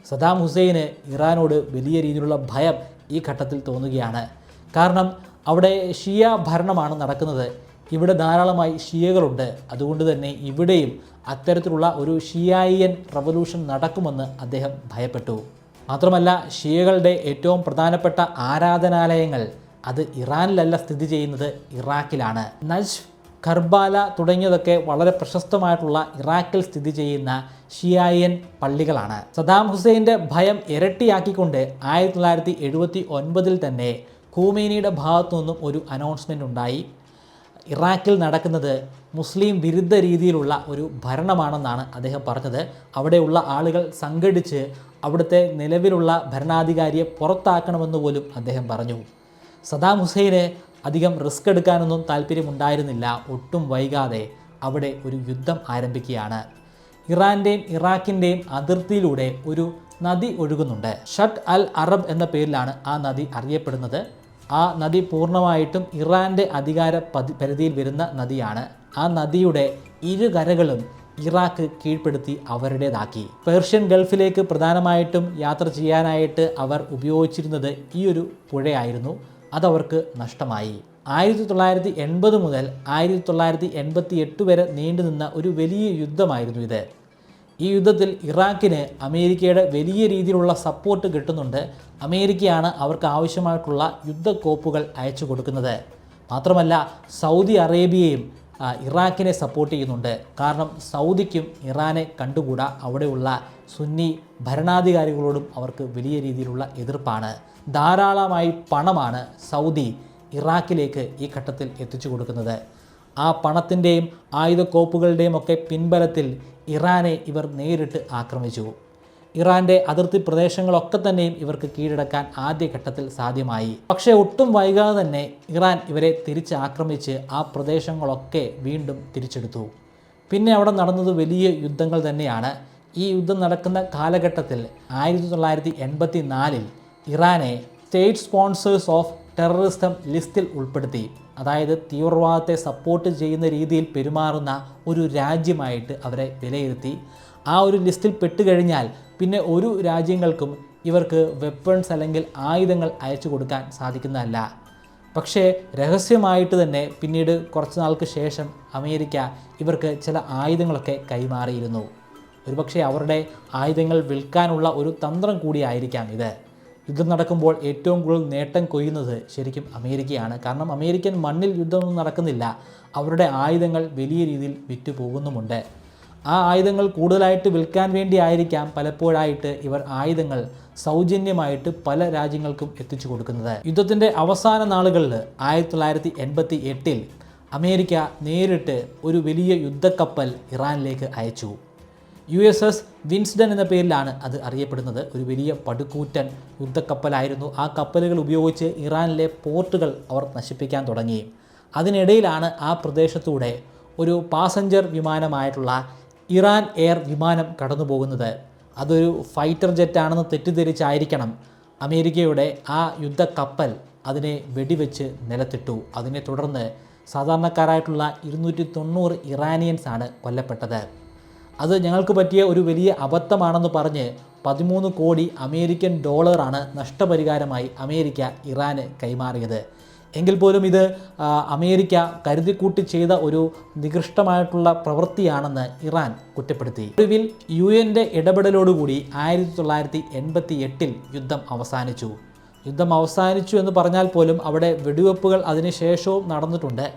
സദാം ഹുസൈന് ഇറാനോട് വലിയ രീതിയിലുള്ള ഭയം ഈ ഘട്ടത്തിൽ തോന്നുകയാണ്. കാരണം അവിടെ ഷിയ ഭരണമാണ് നടക്കുന്നത്. ഇവിടെ ധാരാളമായി ഷിയകളുണ്ട്. അതുകൊണ്ട് തന്നെ ഇവിടെയും അത്തരത്തിലുള്ള ഒരു ഷിയായിയൻ റവല്യൂഷൻ നടക്കുമെന്ന് അദ്ദേഹം ഭയപ്പെട്ടു. മാത്രമല്ല ഷിയകളുടെ ഏറ്റവും പ്രധാനപ്പെട്ട ആരാധനാലയങ്ങൾ അത് ഇറാനിലല്ല സ്ഥിതി ചെയ്യുന്നത് ഇറാഖിലാണ്. നജ് കർബാല തുടങ്ങിയതൊക്കെ വളരെ പ്രശസ്തമായിട്ടുള്ള ഇറാഖിൽ സ്ഥിതി ചെയ്യുന്ന ഷിയായൻ പള്ളികളാണ്. സദാം ഹുസൈന്റെ ഭയം ഇരട്ടിയാക്കിക്കൊണ്ട് ആയിരത്തി തൊള്ളായിരത്തി എഴുപത്തി ഒൻപതിൽ തന്നെ ഖൂമേനിയുടെ ഭാഗത്തു നിന്നും ഒരു അനൗൺസ്മെന്റ് ഉണ്ടായി. ഇറാഖിൽ നടക്കുന്നത് മുസ്ലിം വിരുദ്ധ രീതിയിലുള്ള ഒരു ഭരണമാണെന്നാണ് അദ്ദേഹം പറഞ്ഞത്. അവിടെയുള്ള ആളുകൾ സംഘടിച്ച് അവിടുത്തെ നിലവിലുള്ള ഭരണാധികാരിയെ പുറത്താക്കണമെന്ന് പോലും അദ്ദേഹം പറഞ്ഞു. സദാം ഹുസൈന് അധികം റിസ്ക് എടുക്കാനൊന്നും താല്പര്യമുണ്ടായിരുന്നില്ല. ഒട്ടും വൈകാതെ അവിടെ ഒരു യുദ്ധം ആരംഭിക്കുകയാണ്. ഇറാന്റെയും ഇറാഖിന്റെയും അതിർത്തിയിലൂടെ ഒരു നദി ഒഴുകുന്നുണ്ട്. ഷട്ട് അൽ അറബ് എന്ന പേരിലാണ് ആ നദി അറിയപ്പെടുന്നത്. ആ നദി പൂർണമായിട്ടും ഇറാന്റെ അധികാര പരിധിയിൽ വരുന്ന നദിയാണ്. ആ നദിയുടെ ഇരുകരകളും ഇറാഖ് കീഴ്പ്പെടുത്തി അവരുടേതാക്കി. പേർഷ്യൻ ഗൾഫിലേക്ക് പ്രധാനമായിട്ടും യാത്ര ചെയ്യാനായിട്ട് അവർ ഉപയോഗിച്ചിരുന്നത് ഈ ഒരു പുഴയായിരുന്നു. അതവർക്ക് നഷ്ടമായി. ആയിരത്തി തൊള്ളായിരത്തി എൺപത് മുതൽ ആയിരത്തി തൊള്ളായിരത്തി എൺപത്തി എട്ട് വരെ നീണ്ടുനിന്ന ഒരു വലിയ യുദ്ധമായിരുന്നു ഇത്. ഈ യുദ്ധത്തിൽ ഇറാഖിന് അമേരിക്കയുടെ വലിയ രീതിയിലുള്ള സപ്പോർട്ട് കിട്ടുന്നുണ്ട്. അമേരിക്കയാണ് അവർക്ക് ആവശ്യമായിട്ടുള്ള യുദ്ധക്കോപ്പുകൾ അയച്ചു കൊടുക്കുന്നത്. മാത്രമല്ല സൗദി അറേബ്യയും ഇറാഖിനെ സപ്പോർട്ട് ചെയ്യുന്നുണ്ട്. കാരണം സൗദിക്കും ഇറാനെ കണ്ടുകൂടാ. അവിടെയുള്ള സുന്നി ഭരണാധികാരികളോടും അവർക്ക് വലിയ രീതിയിലുള്ള എതിർപ്പാണ്. ധാരാളമായി പണമാണ് സൗദി ഇറാഖിലേക്ക് ഈ ഘട്ടത്തിൽ എത്തിച്ചു കൊടുക്കുന്നത്. ആ പണത്തിന്റെയും ആയുധക്കോപ്പുകളുടെയും ഒക്കെ പിൻബലത്തിൽ ഇറാനെ ഇവർ നേരിട്ട് ആക്രമിച്ചു. ഇറാന്റെ അതിർത്തി പ്രദേശങ്ങളൊക്കെ തന്നെയും ഇവർക്ക് കീഴടക്കാൻ ആദ്യഘട്ടത്തിൽ സാധ്യമായി. പക്ഷേ ഒട്ടും വൈകാതെ തന്നെ ഇറാൻ ഇവരെ തിരിച്ച് ആക്രമിച്ച് ആ പ്രദേശങ്ങളൊക്കെ വീണ്ടും തിരിച്ചെടുത്തു. പിന്നെ അവിടെ നടന്നത് വലിയ യുദ്ധങ്ങൾ തന്നെയാണ്. ഈ യുദ്ധം നടക്കുന്ന കാലഘട്ടത്തിൽ ആയിരത്തി തൊള്ളായിരത്തി എൺപത്തി നാലിൽ ഇറാനെ സ്റ്റേറ്റ് സ്പോൺസേഴ്സ് ഓഫ് ടെററിസം ലിസ്റ്റിൽ ഉൾപ്പെടുത്തി. അതായത് തീവ്രവാദത്തെ സപ്പോർട്ട് ചെയ്യുന്ന രീതിയിൽ പെരുമാറുന്ന ഒരു രാജ്യമായിട്ട് അവരെ വിലയിരുത്തി. ആ ഒരു ലിസ്റ്റിൽ പെട്ടുകഴിഞ്ഞാൽ പിന്നെ ഒരു രാജ്യങ്ങൾക്കും ഇവർക്ക് വെപ്പൺസ് അല്ലെങ്കിൽ ആയുധങ്ങൾ അയച്ചു കൊടുക്കാൻ സാധിക്കുന്നതല്ല. പക്ഷേ രഹസ്യമായിട്ട് തന്നെ പിന്നീട് കുറച്ച് നാൾക്ക് ശേഷം അമേരിക്ക ഇവർക്ക് ചില ആയുധങ്ങളൊക്കെ കൈമാറിയിരുന്നു. ഒരുപക്ഷെ അവരുടെ ആയുധങ്ങൾ വിൽക്കാനുള്ള ഒരു തന്ത്രം കൂടിയായിരിക്കാം ഇത്. യുദ്ധം നടക്കുമ്പോൾ ഏറ്റവും കൂടുതൽ നേട്ടം കൊയ്യുന്നത് ശരിക്കും അമേരിക്കയാണ്. കാരണം അമേരിക്കൻ മണ്ണിൽ യുദ്ധമൊന്നും നടക്കുന്നില്ല. അവരുടെ ആയുധങ്ങൾ വലിയ രീതിയിൽ വിറ്റു പോകുന്നുമുണ്ട് ആ ആയുധങ്ങൾ കൂടുതലായിട്ട് വിൽക്കാൻ വേണ്ടി ആയിരിക്കാം പലപ്പോഴായിട്ട് ഇവർ ആയുധങ്ങൾ സൗജന്യമായിട്ട് പല രാജ്യങ്ങൾക്കും എത്തിച്ചു കൊടുക്കുന്നത്. യുദ്ധത്തിന്റെ അവസാന നാളുകളിൽ ആയിരത്തി തൊള്ളായിരത്തി എൺപത്തി എട്ടിൽ അമേരിക്ക നേരിട്ട് ഒരു വലിയ യുദ്ധക്കപ്പൽ ഇറാനിലേക്ക് അയച്ചു. യു എസ് എസ് വിൻസ്ഡൻ എന്ന പേരിലാണ് അത് അറിയപ്പെടുന്നത്. ഒരു വലിയ പടുകൂറ്റൻ യുദ്ധക്കപ്പലായിരുന്നു. ആ കപ്പലുകൾ ഉപയോഗിച്ച് ഇറാനിലെ പോർട്ടുകൾ അവർ നശിപ്പിക്കാൻ തുടങ്ങി. അതിനിടയിലാണ് ആ പ്രദേശത്തൂടെ ഒരു പാസഞ്ചർ വിമാനമായിട്ടുള്ള ഇറാൻ എയർ വിമാനം കടന്നു പോകുന്നത് അതൊരു ഫൈറ്റർ ജെറ്റാണെന്ന് തെറ്റിദ്ധരിച്ചായിരിക്കണം അമേരിക്കയുടെ ആ യുദ്ധക്കപ്പൽ അതിനെ വെടിവെച്ച് നിലത്തിട്ടു. അതിനെ തുടർന്ന് സാധാരണക്കാരായിട്ടുള്ള ഇരുന്നൂറ്റി തൊണ്ണൂറ് ഇറാനിയൻസാണ് കൊല്ലപ്പെട്ടത്. അത് ഞങ്ങൾക്ക് പറ്റിയ ഒരു വലിയ അബദ്ധമാണെന്ന് പറഞ്ഞ് പതിമൂന്ന് കോടി അമേരിക്കൻ ഡോളറാണ് നഷ്ടപരിഹാരമായി അമേരിക്ക ഇറാന് കൈമാറിയത്. എങ്കിൽ പോലും ഇത് അമേരിക്ക കരുതിക്കൂട്ടി ചെയ്ത ഒരു നികൃഷ്ടമായിട്ടുള്ള പ്രവൃത്തിയാണെന്ന് ഇറാൻ കുറ്റപ്പെടുത്തി. ഒടുവിൽ യു എന്റെ ഇടപെടലോടുകൂടി ആയിരത്തി തൊള്ളായിരത്തി എൺപത്തി എട്ടിൽ യുദ്ധം അവസാനിച്ചു. യുദ്ധം അവസാനിച്ചു എന്ന് പറഞ്ഞാൽ പോലും അവിടെ വെടിവെപ്പുകൾ അതിനുശേഷവും നടന്നിട്ടുണ്ട്.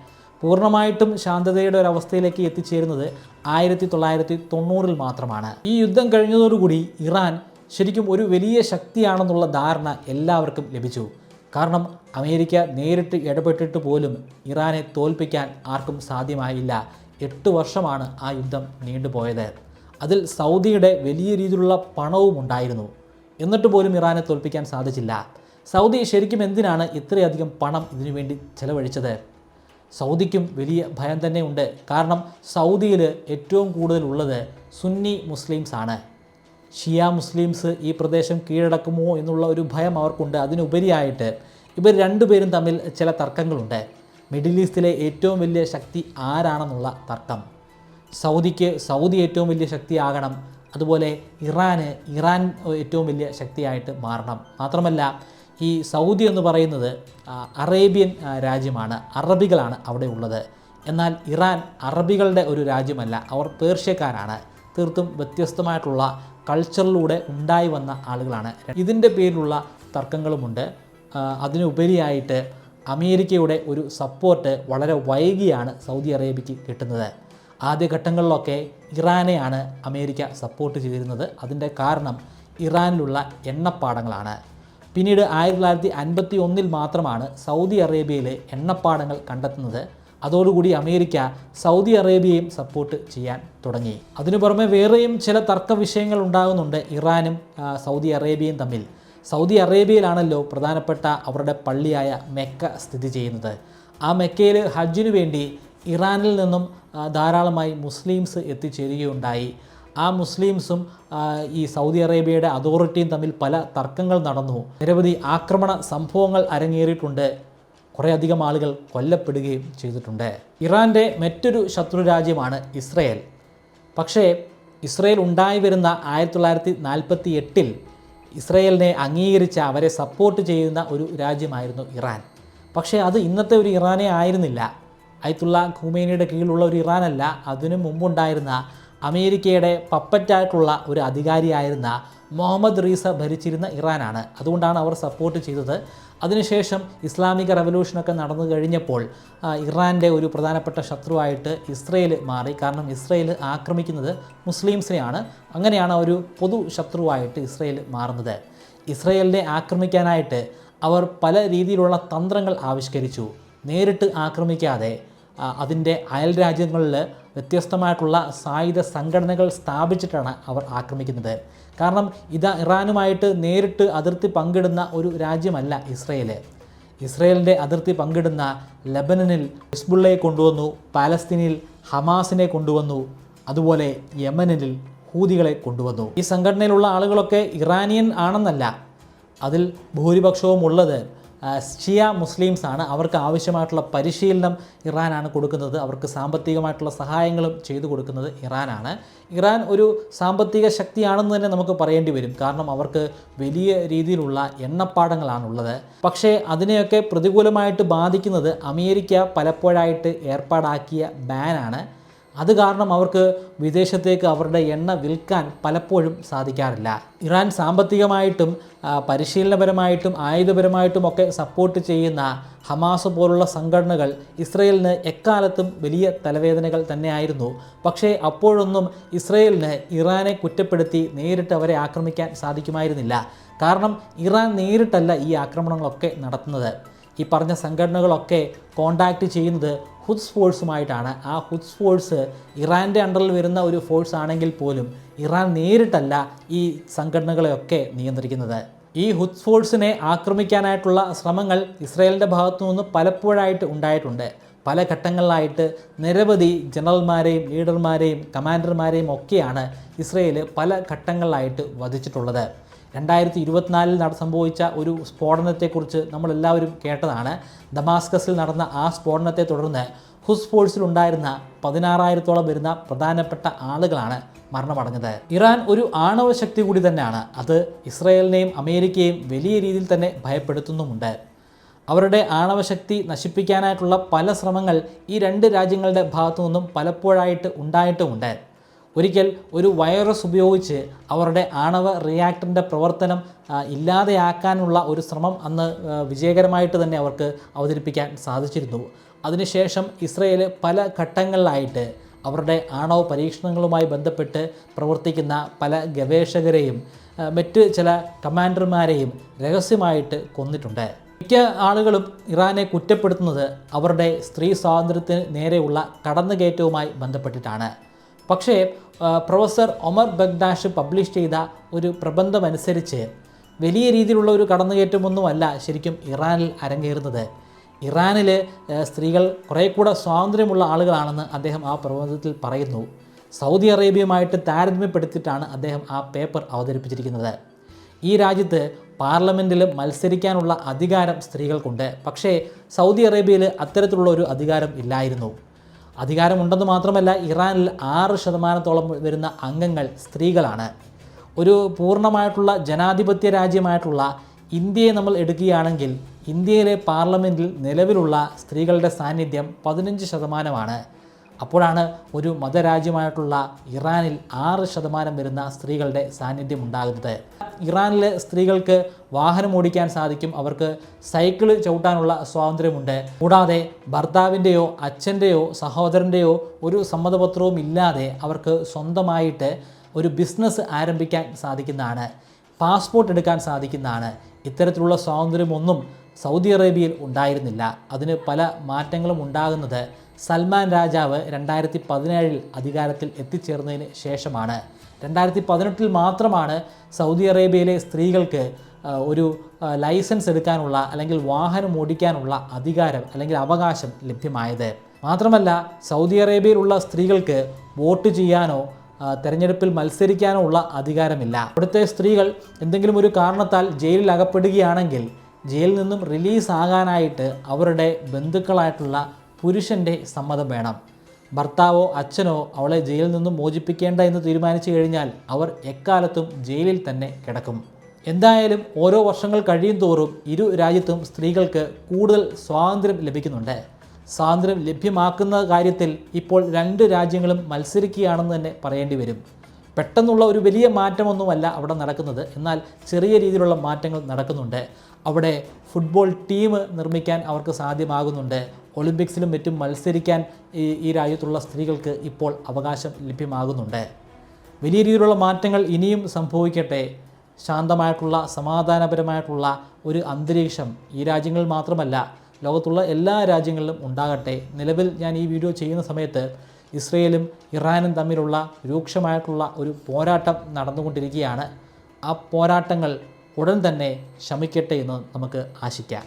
പൂർണമായിട്ടും ശാന്തതയുടെ ഒരു അവസ്ഥയിലേക്ക് എത്തിച്ചേരുന്നത് ആയിരത്തി തൊള്ളായിരത്തി തൊണ്ണൂറിൽ മാത്രമാണ്. ഈ യുദ്ധം കഴിഞ്ഞതോടുകൂടി ഇറാൻ ശരിക്കും ഒരു വലിയ ശക്തിയാണെന്നുള്ള ധാരണ എല്ലാവർക്കും ലഭിച്ചു. കാരണം അമേരിക്ക നേരിട്ട് ഇടപെട്ടിട്ട് പോലും ഇറാനെ തോൽപ്പിക്കാൻ ആർക്കും സാധ്യമായില്ല. എട്ട് വർഷമാണ് ആ യുദ്ധം നീണ്ടുപോയത്. അതിൽ സൗദിയുടെ വലിയ രീതിയിലുള്ള പണവും ഉണ്ടായിരുന്നു. എന്നിട്ട് പോലും ഇറാനെ തോൽപ്പിക്കാൻ സാധിച്ചില്ല. സൗദി ശരിക്കും എന്തിനാണ് ഇത്രയധികം പണം ഇതിനുവേണ്ടി ചെലവഴിച്ചത്? സൗദിക്കും വലിയ ഭയം തന്നെയുണ്ട് കാരണം സൗദിയിൽ ഏറ്റവും കൂടുതലുള്ളത് സുന്നി മുസ്ലിംസാണ് ഷിയ മുസ്ലിംസ് ഈ പ്രദേശം കീഴടക്കുമോ എന്നുള്ള ഒരു ഭയം അവർക്കുണ്ട്. അതിനുപരിയായിട്ട് ഇവർ രണ്ടുപേരും തമ്മിൽ ചില തർക്കങ്ങളുണ്ട്. മിഡിൽ ഈസ്റ്റിലെ ഏറ്റവും വലിയ ശക്തി ആരാണെന്നുള്ള തർക്കം. സൗദിക്ക് സൗദി ഏറ്റവും വലിയ ശക്തിയാകണം അതുപോലെ ഇറാന് ഇറാൻ ഏറ്റവും വലിയ ശക്തിയായിട്ട് മാറണം. മാത്രമല്ല ഈ സൗദി എന്ന് പറയുന്നത് അറേബ്യൻ രാജ്യമാണ്. അറബികളാണ് അവിടെ ഉള്ളത്. എന്നാൽ ഇറാൻ അറബികളുടെ ഒരു രാജ്യമല്ല. അവർ പേർഷ്യക്കാരാണ്. തീർത്തും വ്യത്യസ്തമായിട്ടുള്ള കൾച്ചറിലൂടെ ഉണ്ടായി വന്ന ആളുകളാണ്. ഇതിന്റെ പേരിലുള്ള തർക്കങ്ങളുമുണ്ട്. അതിനുപരിയായിട്ട് അമേരിക്കയുടെ ഒരു സപ്പോർട്ട് വളരെ വൈകിയാണ് സൗദി അറേബ്യക്ക് കിട്ടുന്നത്. ആദ്യഘട്ടങ്ങളിലൊക്കെ ഇറാനെയാണ് അമേരിക്ക സപ്പോർട്ട് ചെയ്തിരുന്നത്. അതിന്റെ കാരണം ഇറാനിലുള്ള എണ്ണപ്പാടങ്ങളാണ്. പിന്നീട് ആയിരത്തി തൊള്ളായിരത്തി അൻപത്തി ഒന്നിൽ മാത്രമാണ് സൗദി അറേബ്യയിലെ എണ്ണപ്പാടങ്ങൾ കണ്ടെത്തുന്നത്. അതോടുകൂടി അമേരിക്ക സൗദി അറേബ്യയും സപ്പോർട്ട് ചെയ്യാൻ തുടങ്ങി. അതിനു പുറമെ വേറെയും ചില തർക്ക വിഷയങ്ങൾ ഉണ്ടാകുന്നുണ്ട് ഇറാനും സൗദി അറേബ്യയും തമ്മിൽ. സൗദി അറേബ്യയിലാണല്ലോ പ്രധാനപ്പെട്ട അവരുടെ പള്ളിയായ മെക്ക സ്ഥിതി ചെയ്യുന്നത്. ആ മെക്കയിൽ ഹജ്ജിനു വേണ്ടി ഇറാനിൽ നിന്നും ധാരാളമായി മുസ്ലിംസ് എത്തിച്ചേരുകയുണ്ടായി. ആ മുസ്ലിംസും ഈ സൗദി അറേബ്യയുടെ അതോറിറ്റിയും തമ്മിൽ പല തർക്കങ്ങൾ നടന്നു. നിരവധി ആക്രമണ സംഭവങ്ങൾ അരങ്ങേറിയിട്ടുണ്ട്. കുറേയധികം ആളുകൾ കൊല്ലപ്പെടുകയും ചെയ്തിട്ടുണ്ട്. ഇറാന്റെ മറ്റൊരു ശത്രു രാജ്യമാണ് ഇസ്രയേൽ. പക്ഷേ ഇസ്രയേൽ ഉണ്ടായി വരുന്ന ആയിരത്തി തൊള്ളായിരത്തി നാൽപ്പത്തി എട്ടിൽ ഇസ്രയേലിനെ അംഗീകരിച്ച് അവരെ സപ്പോർട്ട് ചെയ്യുന്ന ഒരു രാജ്യമായിരുന്നു ഇറാൻ. പക്ഷേ അത് ഇന്നത്തെ ഒരു ഇറാനെ ആയിരുന്നില്ല. അയത്തുള്ള ഖുമേനിയുടെ കീഴിലുള്ള ഒരു ഇറാനല്ല. അതിനു മുമ്പുണ്ടായിരുന്ന അമേരിക്കയുടെ പപ്പറ്റായിട്ടുള്ള ഒരു അധികാരിയായിരുന്ന മുഹമ്മദ് റീസ ഭരിച്ചിരുന്ന ഇറാനാണ്. അതുകൊണ്ടാണ് അവർ സപ്പോർട്ട് ചെയ്തത്. അതിനുശേഷം ഇസ്ലാമിക റവല്യൂഷനൊക്കെ നടന്നു കഴിഞ്ഞപ്പോൾ ഇറാന്റെ ഒരു പ്രധാനപ്പെട്ട ശത്രുവായിട്ട് ഇസ്രയേൽ മാറി. കാരണം ഇസ്രയേൽ ആക്രമിക്കുന്നത് മുസ്ലിംസിനെയാണ്. അങ്ങനെയാണ് ഒരു പൊതു ശത്രുവായിട്ട് ഇസ്രയേൽ മാറുന്നത്. ഇസ്രയേലിനെ ആക്രമിക്കാനായിട്ട് അവർ പല രീതിയിലുള്ള തന്ത്രങ്ങൾ ആവിഷ്കരിച്ചു. നേരിട്ട് ആക്രമിക്കാതെ അതിന്റെ അയൽ രാജ്യങ്ങളിൽ വ്യത്യസ്തമായിട്ടുള്ള സായുധ സംഘടനകൾ സ്ഥാപിച്ചിട്ടാണ് അവർ ആക്രമിക്കുന്നത്. കാരണം ഇത് ഇറാനുമായിട്ട് നേരിട്ട് അതിർത്തി പങ്കിടുന്ന ഒരു രാജ്യമല്ല ഇസ്രയേൽ ഇസ്രയേലിന്റെ അതിർത്തി പങ്കിടുന്ന ലബനനിൽ ഹിസ്ബുള്ളയെ കൊണ്ടുവന്നു പാലസ്തീനിൽ ഹമാസിനെ കൊണ്ടുവന്നു അതുപോലെ യമനിൽ ഹൂതികളെ കൊണ്ടുവന്നു. ഈ സംഘടനയിലുള്ള ആളുകളൊക്കെ ഇറാനിയൻ ആണെന്നല്ല അതിൽ ഭൂരിപക്ഷവും ഉള്ളത് ഷിയ മുസ്ലിംസ് ആണ് അവർക്ക് ആവശ്യമായിട്ടുള്ള പരിശീലനം ഇറാനാണ് കൊടുക്കുന്നത്. അവർക്ക് സാമ്പത്തികമായിട്ടുള്ള സഹായങ്ങളും ചെയ്തു കൊടുക്കുന്നത് ഇറാനാണ്. ഇറാൻ ഒരു സാമ്പത്തിക ശക്തിയാണെന്ന് തന്നെ നമുക്ക് പറയേണ്ടി വരും. കാരണം അവർക്ക് വലിയ രീതിയിലുള്ള എണ്ണപ്പാടങ്ങളാണുള്ളത്. പക്ഷേ അതിനെയൊക്കെ പ്രതികൂലമായിട്ട് ബാധിക്കുന്നത് അമേരിക്ക പലപ്പോഴായിട്ട് ഏർപ്പാടാക്കിയ ബാനാണ്. അത് കാരണം അവർക്ക് വിദേശത്തേക്ക് അവരുടെ എണ്ണ വിൽക്കാൻ പലപ്പോഴും സാധിക്കാറില്ല. ഇറാൻ സാമ്പത്തികമായിട്ടും പരിശീലനപരമായിട്ടും ആയുധപരമായിട്ടും ഒക്കെ സപ്പോർട്ട് ചെയ്യുന്ന ഹമാസ് പോലുള്ള സംഘടനകൾ ഇസ്രയേലിന് എക്കാലത്തും വലിയ തലവേദനകൾ തന്നെയായിരുന്നു. പക്ഷേ അപ്പോഴൊന്നും ഇസ്രയേലിന് ഇറാനെ കുറ്റപ്പെടുത്തി നേരിട്ട് അവരെ ആക്രമിക്കാൻ സാധിക്കുമായിരുന്നില്ല. കാരണം ഇറാൻ നേരിട്ടല്ല ഈ ആക്രമണങ്ങളൊക്കെ നടത്തുന്നത്. ഈ പറഞ്ഞ സംഘടനകളൊക്കെ കോണ്ടാക്റ്റ് ചെയ്യുന്നത് ഹുദ്സ് ഫോഴ്സുമായിട്ടാണ്. ആ ഹുദ്സ് ഫോഴ്സ് ഇറാന്റെ അണ്ടറിൽ വരുന്ന ഒരു ഫോഴ്സ് ആണെങ്കിൽ പോലും ഇറാൻ നേരിട്ടല്ല ഈ സംഘടനകളെയൊക്കെ നിയന്ത്രിക്കുന്നത്. ഈ ഹുദ്സ് ഫോഴ്സിനെ ആക്രമിക്കാനായിട്ടുള്ള ശ്രമങ്ങൾ ഇസ്രായേലിന്റെ ഭാഗത്തു നിന്ന് പലപ്പോഴായിട്ട് ഉണ്ടായിട്ടുണ്ട്. പല ഘട്ടങ്ങളിലായിട്ട് നിരവധി ജനറൽമാരെയും ലീഡർമാരെയും കമാൻഡർമാരെയും ഒക്കെയാണ് ഇസ്രയേൽ പല ഘട്ടങ്ങളിലായിട്ട് വധിച്ചിട്ടുള്ളത്. രണ്ടായിരത്തി ഇരുപത്തിനാലിൽ നട സംഭവിച്ച ഒരു സ്ഫോടനത്തെക്കുറിച്ച് നമ്മളെല്ലാവരും കേട്ടതാണ്. ദമാസ്കസിൽ നടന്ന ആ സ്ഫോടനത്തെ തുടർന്ന് ഹുസ് ഫോഴ്സിലുണ്ടായിരുന്ന പതിനാറായിരത്തോളം വരുന്ന പ്രധാനപ്പെട്ട ആളുകളാണ് മരണമടഞ്ഞത്. ഇറാൻ ഒരു ആണവ ശക്തി കൂടി തന്നെയാണ്. അത് ഇസ്രയേലിനെയും അമേരിക്കയെയും വലിയ രീതിയിൽ തന്നെ ഭയപ്പെടുത്തുന്നുമുണ്ട്. അവരുടെ ആണവശക്തി നശിപ്പിക്കാനായിട്ടുള്ള പല ശ്രമങ്ങൾ ഈ രണ്ട് രാജ്യങ്ങളുടെ ഭാഗത്തു നിന്നും പലപ്പോഴായിട്ട് ഉണ്ടായിട്ടുമുണ്ട്. ഒരിക്കൽ ഒരു വൈറസ് ഉപയോഗിച്ച് അവരുടെ ആണവ റിയാക്ടറിന്റെ പ്രവർത്തനം ഇല്ലാതെയാക്കാനുള്ള ഒരു ശ്രമം അന്ന് വിജയകരമായിട്ട് തന്നെ അവർക്ക് അവതരിപ്പിക്കാൻ സാധിച്ചിരുന്നു. അതിനുശേഷം ഇസ്രയേൽ പല ഘട്ടങ്ങളിലായിട്ട് അവരുടെ ആണവ പരീക്ഷണങ്ങളുമായി ബന്ധപ്പെട്ട് പ്രവർത്തിക്കുന്ന പല ഗവേഷകരെയും മറ്റ് ചില കമാൻഡർമാരെയും രഹസ്യമായിട്ട് കൊന്നിട്ടുണ്ട്. മിക്ക ആളുകളും ഇറാനെ കുറ്റപ്പെടുത്തുന്നത് അവരുടെ സ്ത്രീ സ്വാതന്ത്ര്യത്തിന് നേരെയുള്ള കടന്നുകയറ്റവുമായി ബന്ധപ്പെട്ടിട്ടാണ്. പക്ഷേ പ്രൊഫസർ ഒമർ ബഗ്ദാഷ് പബ്ലിഷ് ചെയ്ത ഒരു പ്രബന്ധമനുസരിച്ച് വലിയ രീതിയിലുള്ള ഒരു കടന്നുകയറ്റമൊന്നുമല്ല ശരിക്കും ഇറാനിൽ അരങ്ങേറുന്നത്. ഇറാനിൽ സ്ത്രീകൾ കുറേ കൂടെ സ്വാതന്ത്ര്യമുള്ള ആളുകളാണെന്ന് അദ്ദേഹം ആ പ്രബന്ധത്തിൽ പറയുന്നു. സൗദി അറേബ്യയുമായിട്ട് താരതമ്യപ്പെടുത്തിയിട്ടാണ് അദ്ദേഹം ആ പേപ്പർ അവതരിപ്പിച്ചിരിക്കുന്നത്. ഈ രാജ്യത്ത് പാർലമെന്റിൽ മത്സരിക്കാനുള്ള അധികാരം സ്ത്രീകൾക്കുണ്ട്. പക്ഷേ സൗദി അറേബ്യയിൽ അത്തരത്തിലുള്ള ഒരു അധികാരം ഇല്ലായിരുന്നു. അധികാരമുണ്ടെന്ന് മാത്രമല്ല ഇറാനിൽ ആറ് ശതമാനത്തോളം വരുന്ന അംഗങ്ങൾ സ്ത്രീകളാണ്. ഒരു പൂർണമായിട്ടുള്ള ജനാധിപത്യ രാജ്യമായിട്ടുള്ള ഇന്ത്യയെ നമ്മൾ എടുക്കുകയാണെങ്കിൽ ഇന്ത്യയിലെ പാർലമെന്റിൽ നിലവിലുള്ള സ്ത്രീകളുടെ സാന്നിധ്യം പതിനഞ്ച് ശതമാനമാണ്. അപ്പോഴാണ് ഒരു മതരാജ്യമായിട്ടുള്ള ഇറാനിൽ ആറ് ശതമാനം വരുന്ന സ്ത്രീകളുടെ സാന്നിധ്യം ഉണ്ടാകുന്നത്. ഇറാനിലെ സ്ത്രീകൾക്ക് വാഹനം ഓടിക്കാൻ സാധിക്കും. അവർക്ക് സൈക്കിൾ ചവിട്ടാനുള്ള സ്വാതന്ത്ര്യമുണ്ട്. കൂടാതെ ഭർത്താവിന്റെയോ അച്ഛന്റെയോ സഹോദരന്റെയോ ഒരു സമ്മതപത്രവും ഇല്ലാതെ അവർക്ക് സ്വന്തമായിട്ട് ഒരു ബിസിനസ് ആരംഭിക്കാൻ സാധിക്കുന്നതാണ്. പാസ്പോർട്ട് എടുക്കാൻ സാധിക്കുന്നതാണ്. ഇത്തരത്തിലുള്ള സ്വാതന്ത്ര്യമൊന്നും സൗദി അറേബ്യയിൽ ഉണ്ടായിരുന്നില്ല. അതിന് പല മാറ്റങ്ങളും ഉണ്ടാകുന്നത്. സൽമാൻ രാജാവ് രണ്ടായിരത്തി പതിനേഴിൽ അധികാരത്തിൽ എത്തിച്ചേർന്നതിന് ശേഷമാണ്. രണ്ടായിരത്തി പതിനെട്ടിൽ മാത്രമാണ് സൗദി അറേബ്യയിലെ സ്ത്രീകൾക്ക് ഒരു ലൈസൻസ് എടുക്കാനുള്ള അല്ലെങ്കിൽ വാഹനം ഓടിക്കാനുള്ള അധികാരം അല്ലെങ്കിൽ അവകാശം ലഭ്യമായത്. മാത്രമല്ല സൗദി അറേബ്യയിലുള്ള സ്ത്രീകൾക്ക് വോട്ട് ചെയ്യാനോ തെരഞ്ഞെടുപ്പിൽ മത്സരിക്കാനോ ഉള്ള അധികാരമില്ല. അവിടുത്തെ സ്ത്രീകൾ എന്തെങ്കിലും ഒരു കാരണത്താൽ ജയിലിൽ അകപ്പെടുകയാണെങ്കിൽ ജയിലിൽ നിന്നും റിലീസ് ആകാനായിട്ട് അവരുടെ ബന്ധുക്കളായിട്ടുള്ള പുരുഷന്റെ സമ്മതം വേണം. ഭർത്താവോ അച്ഛനോ അവളെ ജയിലിൽ നിന്നും മോചിപ്പിക്കേണ്ട എന്ന് തീരുമാനിച്ചു കഴിഞ്ഞാൽ അവർ എക്കാലത്തും ജയിലിൽ തന്നെ കിടക്കും. എന്തായാലും ഓരോ വർഷങ്ങൾ കഴിയും തോറും ഇരു രാജ്യത്തും സ്ത്രീകൾക്ക് കൂടുതൽ സ്വാതന്ത്ര്യം ലഭിക്കുന്നുണ്ട്. സ്വാതന്ത്ര്യം ലഭ്യമാക്കുന്ന കാര്യത്തിൽ ഇപ്പോൾ രണ്ട് രാജ്യങ്ങളും മത്സരിക്കുകയാണെന്ന് തന്നെ പറയേണ്ടി വരും. പെട്ടെന്നുള്ള ഒരു വലിയ മാറ്റമൊന്നുമല്ല അവിടെ നടക്കുന്നത്. എന്നാൽ ചെറിയ രീതിയിലുള്ള മാറ്റങ്ങൾ നടക്കുന്നുണ്ട്. അവിടെ ഫുട്ബോൾ ടീം നിർമ്മിക്കാൻ അവർക്ക് സാധ്യമാകുന്നുണ്ട്. ഒളിമ്പിക്സിലും മറ്റും മത്സരിക്കാൻ ഈ ഈ രാജ്യത്തുള്ള സ്ത്രീകൾക്ക് ഇപ്പോൾ അവകാശം ലഭ്യമാകുന്നുണ്ട്. വലിയ രീതിയിലുള്ള മാറ്റങ്ങൾ ഇനിയും സംഭവിക്കട്ടെ. ശാന്തമായിട്ടുള്ള സമാധാനപരമായിട്ടുള്ള ഒരു അന്തരീക്ഷം ഈ രാജ്യങ്ങളിൽ മാത്രമല്ല ലോകത്തുള്ള എല്ലാ രാജ്യങ്ങളിലും ഉണ്ടാകട്ടെ. നിലവിൽ ഞാൻ ഈ വീഡിയോ ചെയ്യുന്ന സമയത്ത് ഇസ്രയേലും ഇറാനും തമ്മിലുള്ള രൂക്ഷമായിട്ടുള്ള ഒരു പോരാട്ടം നടന്നുകൊണ്ടിരിക്കുകയാണ്. ആ പോരാട്ടങ്ങൾ ഉടൻ തന്നെ ശമിക്കട്ടെ എന്ന് നമുക്ക് ആശിക്കാം.